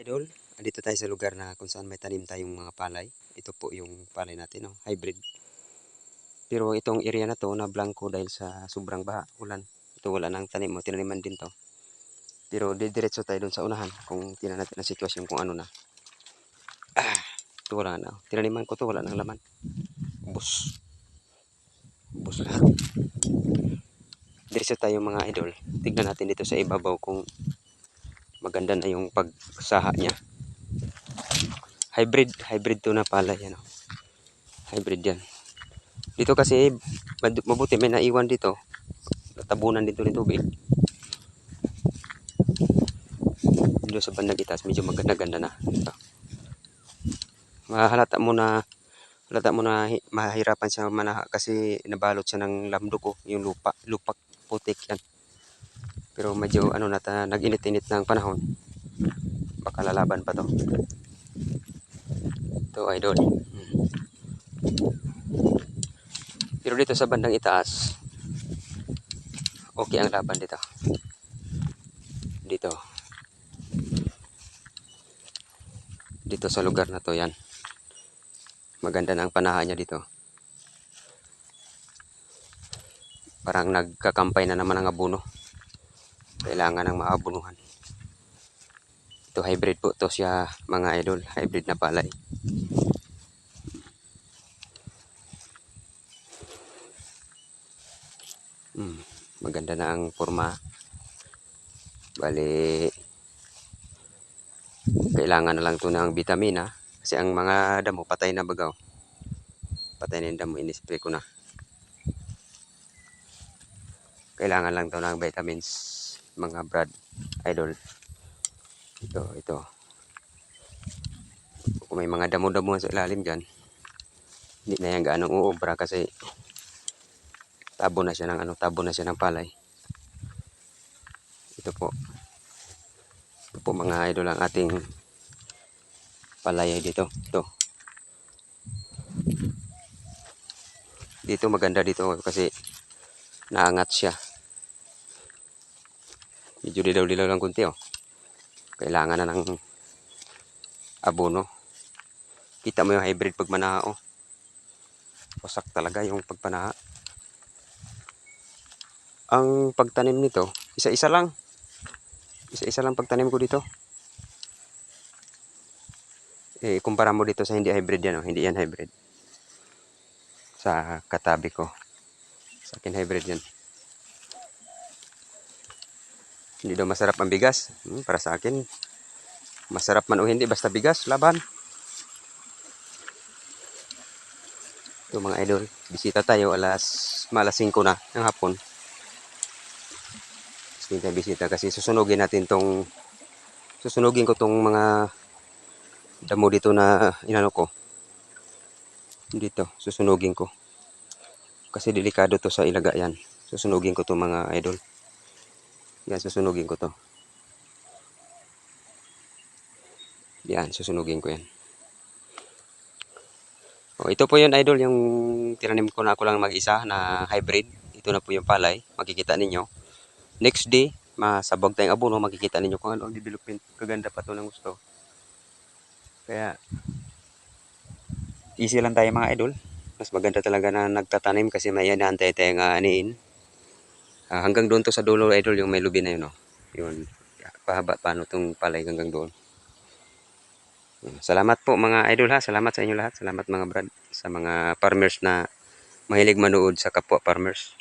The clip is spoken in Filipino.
Idol, andito tayo sa lugar na kung saan may tanim tayong mga palay. Ito po yung palay natin, no? hybrid. Pero itong area na to na blanco dahil sa sobrang baha, ulan. Ito wala nang tanim mo, tinaniman din to. Pero didiretso tayo dun sa unahan kung tingnan natin ang sitwasyon kung ano na. Ah, ito wala na. Tinaniman ko to, wala nang laman. Ubus. Ubus lahat. Diretso tayo mga idol. Tignan natin dito sa ibabaw kung maganda na yung pagsaha niya. Hybrid, hybrid to na pala yan. oh. Hybrid yan. Dito kasi mabuti may naiwan dito. Natabunan dito ng tubig. Dito sa bandang itaas medyo maganda-ganda na. Ito. Mahalata mo na halata mo na hi- mahirapan siya manaha kasi nabalot siya ng lamdok oh, yung lupa, lupak putik yan. Pero medyo ano na ta, nag-init-init panahon. Baka lalaban pa to. Ito idol. Hmm. Pero dito sa bandang itaas, okay ang laban dito. Dito. Dito sa lugar na to yan. Maganda na ang panahan niya dito. Parang nagkakampay na naman ang abuno kailangan ng maabunuhan. Ito hybrid po to siya mga idol, hybrid na palay. Hmm, maganda na ang forma. Bali kailangan na lang to ng vitamina kasi ang mga damo patay na bagaw. Patay na yung damo, inispray ko na. Kailangan lang to ng vitamins mga brad idol. Ito ito. Kung may mga damo-damo sa ilalim dyan hindi na yan gaanong uubra kasi tabo na siya ng ano tabo na siya ng palay. Ito po. Ito po mga idol ang ating palay dito. Ito. Dito maganda dito kasi naangat siya medyo dilaw-dilaw lang kunti oh. Kailangan na ng abono. Kita mo yung hybrid pag manaha oh. Wasak talaga yung pagpanaha. Ang pagtanim nito, isa-isa lang. Isa-isa lang pagtanim ko dito. Eh, kumpara mo dito sa hindi hybrid yan oh. Hindi yan hybrid. Sa katabi ko. Sa akin hybrid yan. Hindi daw masarap ang bigas. Hmm, para sa akin, masarap man o hindi, basta bigas, laban. Ito mga idol, bisita tayo alas, malas 5 na ng hapon. Bisita bisita kasi susunugin natin tong, susunugin ko tong mga damo dito na inano ko. Dito, susunugin ko. Kasi delikado to sa ilaga yan. Susunugin ko to mga idol. Yan, susunugin ko to. Yan, susunugin ko yan. O, ito po yun, idol, yung tinanim ko na ako lang mag-isa na hybrid. Ito na po yung palay. Makikita ninyo. Next day, masabog tayong abono. Makikita ninyo kung ano ang development. Kaganda pa to ng gusto. Kaya, easy lang tayo mga idol. Mas maganda talaga na nagtatanim kasi may inaantay tayong uh, aniin. Ah, hanggang doon to sa dulo idol yung may lubi na yun, no? Yun. Pahaba paano tong palay hanggang doon. Yun. Salamat po mga idol ha. Salamat sa inyo lahat. Salamat mga brad sa mga farmers na mahilig manood sa kapwa farmers.